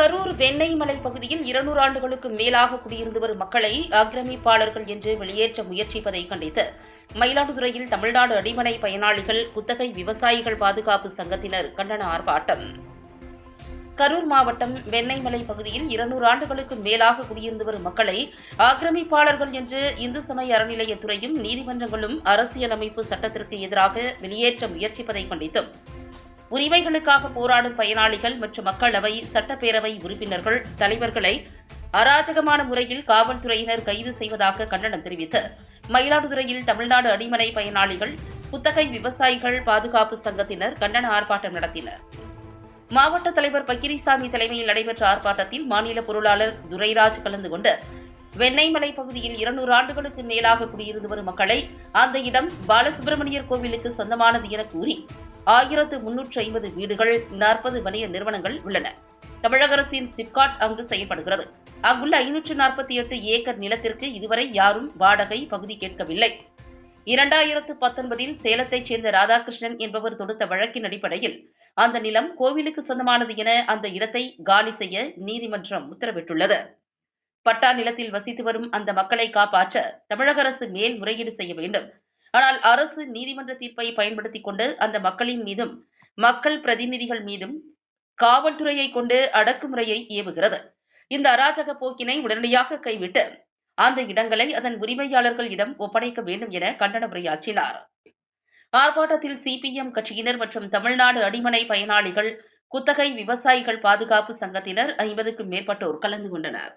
கரூர் வெண்ணெய்மலை பகுதியில் இருநூறு ஆண்டுகளுக்கு மேலாக குடியிருந்து வரும் மக்களை ஆக்கிரமிப்பாளர்கள் என்று வெளியேற்ற முயற்சிப்பதை கண்டித்து மயிலாடுதுறையில் தமிழ்நாடு அடிமனை பயனாளிகள் குத்தகை விவசாயிகள் பாதுகாப்பு சங்கத்தினர் கண்டன ஆர்ப்பாட்டம். கரூர் மாவட்டம் வெண்ணெய்மலை பகுதியில் இருநூறு ஆண்டுகளுக்கு மேலாக குடியிருந்து வரும் மக்களை ஆக்கிரமிப்பாளர்கள் என்று இந்து சமய அறநிலையத்துறையும் நீதிமன்றங்களும் அரசியலமைப்பு சட்டத்திற்கு எதிராக வெளியேற்ற முயற்சிப்பதை கண்டித்தும் உரிமைகளுக்காக போராடும் பயனாளிகள் மற்றும் மக்களவை சட்டப்பேரவை உறுப்பினர்கள் தலைவர்களை அராஜகமான முறையில் காவல்துறையினர் கைது செய்வதாக கண்டனம் தெரிவித்து மயிலாடுதுறையில் தமிழ்நாடு அடிமனை பயனாளிகள் புத்தகை விவசாயிகள் பாதுகாப்பு சங்கத்தினர் கண்டன ஆர்ப்பாட்டம் நடத்தினர். மாவட்ட தலைவர் பக்கிரிசாமி தலைமையில் நடைபெற்ற ஆர்ப்பாட்டத்தில் மாநில பொருளாளர் துரைராஜ் கலந்து கொண்டு வெண்ணெய்மலை பகுதியில் இருநூறு ஆண்டுகளுக்கு மேலாக குடியிருந்து வரும் மக்களை அந்த இடம் பாலசுப்பிரமணியர் கோவிலுக்கு சொந்தமானது என கூறி ஆயிரத்து முன்னூற்று ஐம்பது வீடுகள் நாற்பது வணிக நிறுவனங்கள் உள்ளன. தமிழக அரசின் சிப்காட் அங்கு செயல்படுகிறது. அங்குள்ள ஐநூற்று நாற்பத்தி எட்டு ஏக்கர் நிலத்திற்கு இதுவரை யாரும் வாடகை பகுதி கேட்கவில்லை. இரண்டாயிரத்து பத்தொன்பதில் சேலத்தைச் சேர்ந்த ராதாகிருஷ்ணன் என்பவர் தொடுத்த வழக்கின் அடிப்படையில் அந்த நிலம் கோவிலுக்கு சொந்தமானது என அந்த இடத்தை காலி செய்ய நீதிமன்றம் உத்தரவிட்டுள்ளது. பட்டா நிலத்தில் வசித்து வரும் அந்த மக்களை காப்பாற்ற தமிழக அரசு மேல்முறையீடு செய்ய வேண்டும். ஆனால் அரசு நீதிமன்ற தீர்ப்பை பயன்படுத்திக் கொண்டு அந்த மக்களின் மீதும் மக்கள் பிரதிநிதிகள் மீதும் காவல்துறையை கொண்டு அடக்குமுறையை ஏவுகிறது இந்த அராஜக போக்கினை உடனடியாக கைவிட்டு அந்த இடங்களை அதன் உரிமையாளர்களிடம் ஒப்படைக்க வேண்டும் என கண்டன உரையாற்றினார். ஆர்ப்பாட்டத்தில் சிபிஎம் கட்சியினர் மற்றும் தமிழ்நாடு அடிமனை பயனாளிகள் குத்தகை விவசாயிகள் பாதுகாப்பு சங்கத்தினர் ஐம்பதுக்கும் மேற்பட்டோர் கலந்து கொண்டனர்.